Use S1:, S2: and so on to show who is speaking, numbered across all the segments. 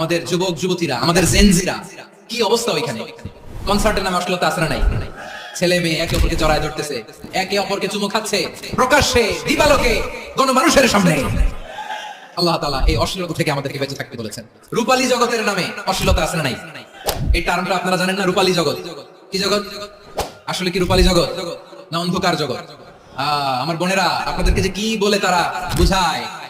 S1: আমাদের যুবক, যুবতীরা, আমাদের জেনজিরা কি অবস্থা ওইখানে? কনসার্টের নামে অশ্লীলতা আসরা নাই? ছেলে মেয়ে একে অপরকে জড়ায় ধরতেছে, একে অপরকে চুমু খাচ্ছে, প্রকাশ্যে দিবালোকে গণমানুষের সামনে। আল্লাহ তাআলা এই অশ্লীলতা থেকে আমাদেরকে বেঁচে থাকতে বলেছেন। রূপালী জগতের নামে অশ্লীলতা নাই? এই টার্মটা আপনারা জানেন না, রূপালী জগৎ? কি জগৎ? আসলে কি রূপালী জগৎ? না অন্ধকার জগৎ? আমার বোনেরা, আপনাদেরকে যে কি বলে তারা বুঝায়।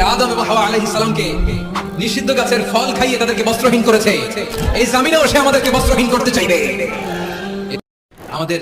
S1: আদম এবং হাওয়া আলহ ইসলামকে নিষিদ্ধ গাছের ফল খাইয়ে তাদেরকে বস্ত্রহীন করেছে। এই জামিনেও সে আমাদেরকে বস্ত্রহীন করতে চাইবে। আমাদের